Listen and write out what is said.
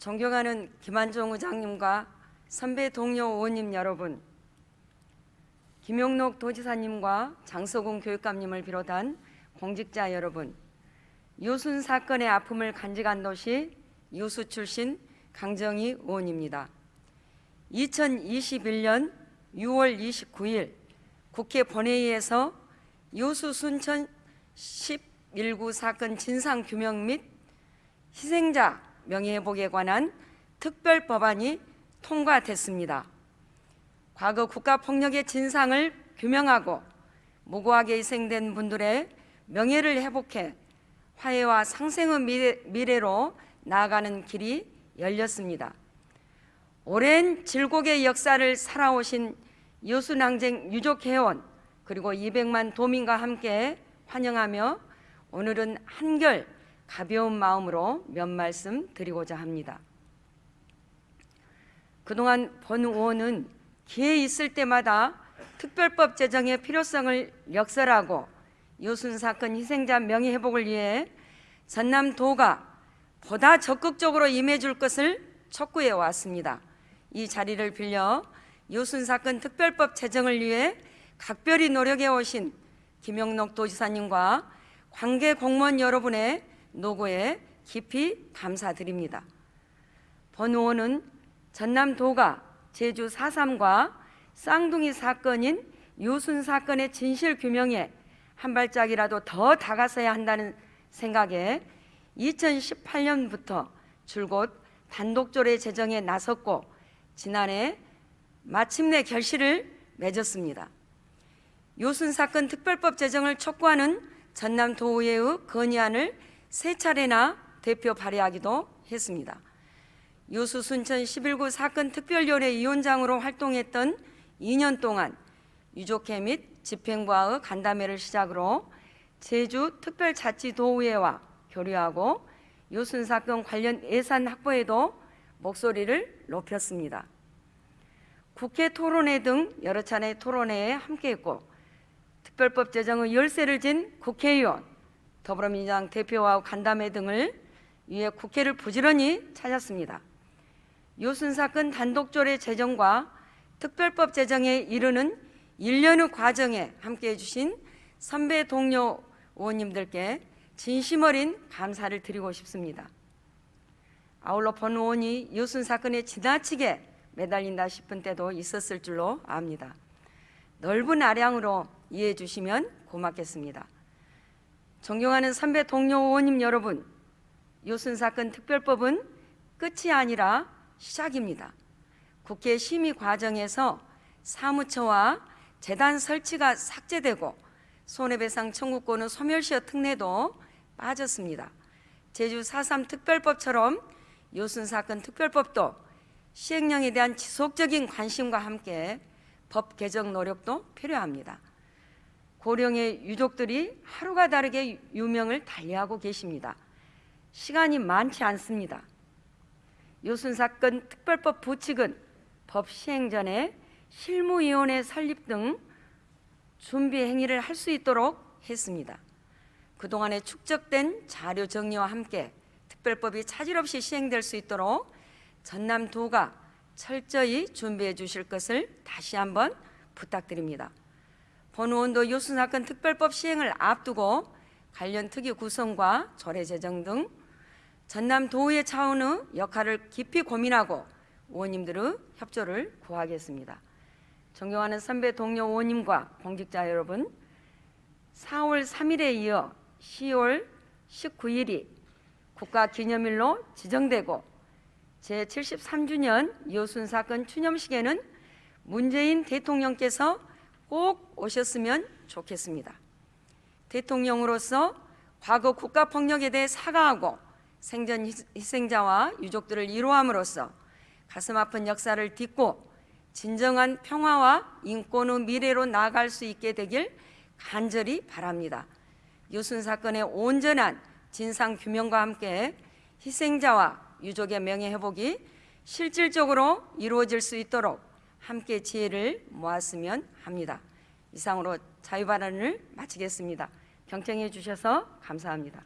존경하는 김한종 의장님과 선배 동료 의원님 여러분, 김용록 도지사님과 장서공 교육감님을 비롯한 공직자 여러분, 유순 사건의 아픔을 간직한 도시 유수 출신 강정희 의원입니다. 2021년 6월 29일 국회 본회의에서 유수 순천 11구 사건 진상 규명 및 희생자 명예회복에 관한 특별 법안이 통과됐습니다. 과거 국가폭력의 진상을 규명하고 무고하게 희생된 분들의 명예를 회복해 화해와 상생의 미래, 미래로 나아가는 길이 열렸습니다. 오랜 질곡의 역사를 살아오신 유순항쟁 유족회원 그리고 200만 도민과 함께 환영하며 오늘은 한결 가벼운 마음으로 몇 말씀 드리고자 합니다. 그동안 본 의원은 기회 있을 때마다 특별법 제정의 필요성을 역설하고 유순 사건 희생자 명예 회복을 위해 전남 도가 보다 적극적으로 임해줄 것을 촉구해 왔습니다. 이 자리를 빌려 유순 사건 특별법 제정을 위해 각별히 노력해 오신 김영록 도지사님과 관계 공무원 여러분의 노고에 깊이 감사드립니다. 본 의원은 전남도가 제주 4.3과 쌍둥이 사건인 유순 사건의 진실 규명에 한 발짝이라도 더 다가서야 한다는 생각에 2018년부터 줄곧 단독조례 제정에 나섰고 지난해 마침내 결실을 맺었습니다. 요순 사건 특별법 제정을 촉구하는 전남 도의회의 건의안을 세 차례나 대표 발의하기도 했습니다. 요수 순천 11구 사건 특별위원회 위원장으로 활동했던 2년 동안 유족회 및 집행부와의 간담회를 시작으로 제주 특별자치도의회와 교류하고 요순 사건 관련 예산 확보에도 목소리를 높였습니다. 국회 토론회 등 여러 차례 토론회에 함께했고 특별법 제정의 열쇠를 진 국회의원, 더불어민주당 대표와 간담회 등을 위해 국회를 부지런히 찾았습니다. 요순 사건 단독조례 제정과 특별법 제정에 이르는 일련의 과정에 함께해 주신 선배 동료 의원님들께 진심 어린 감사를 드리고 싶습니다. 아울러 본 의원이 요순 사건에 지나치게 매달린다 싶은 때도 있었을 줄로 압니다. 넓은 아량으로 이해해 주시면 고맙겠습니다. 존경하는 선배 동료 의원님 여러분, 요순 사건 특별법은 끝이 아니라 시작입니다. 국회 심의 과정에서 사무처와 재단 설치가 삭제되고 손해배상 청구권의 소멸시효 특례도 빠졌습니다. 제주 4.3 특별법처럼 요순 사건 특별법도 시행령에 대한 지속적인 관심과 함께 법 개정 노력도 필요합니다. 고령의 유족들이 하루가 다르게 유명을 달리하고 계십니다. 시간이 많지 않습니다. 요순 사건 특별법 부칙은 법 시행 전에 실무위원회 설립 등 준비 행위를 할 수 있도록 했습니다. 그동안에 축적된 자료 정리와 함께 특별법이 차질 없이 시행될 수 있도록 전남도가 철저히 준비해 주실 것을 다시 한번 부탁드립니다. 본의원도 요순 사건 특별법 시행을 앞두고 관련 특위 구성과 조례 제정 등 전남 도의 차원의 역할을 깊이 고민하고 의원님들의 협조를 구하겠습니다. 존경하는 선배 동료 의원님과 공직자 여러분, 4월 3일에 이어 10월 19일이 국가 기념일로 지정되고 제73주년 이호순 사건 추념식에는 문재인 대통령께서 꼭 오셨으면 좋겠습니다. 대통령으로서 과거 국가 폭력에 대해 사과하고 생전 희생자와 유족들을 위로함으로써 가슴 아픈 역사를 딛고 진정한 평화와 인권의 미래로 나아갈 수 있게 되길 간절히 바랍니다. 유순 사건의 온전한 진상 규명과 함께 희생자와 유족의 명예 회복이 실질적으로 이루어질 수 있도록 함께 지혜를 모았으면 합니다. 이상으로 자유발언을 마치겠습니다. 경청해 주셔서 감사합니다.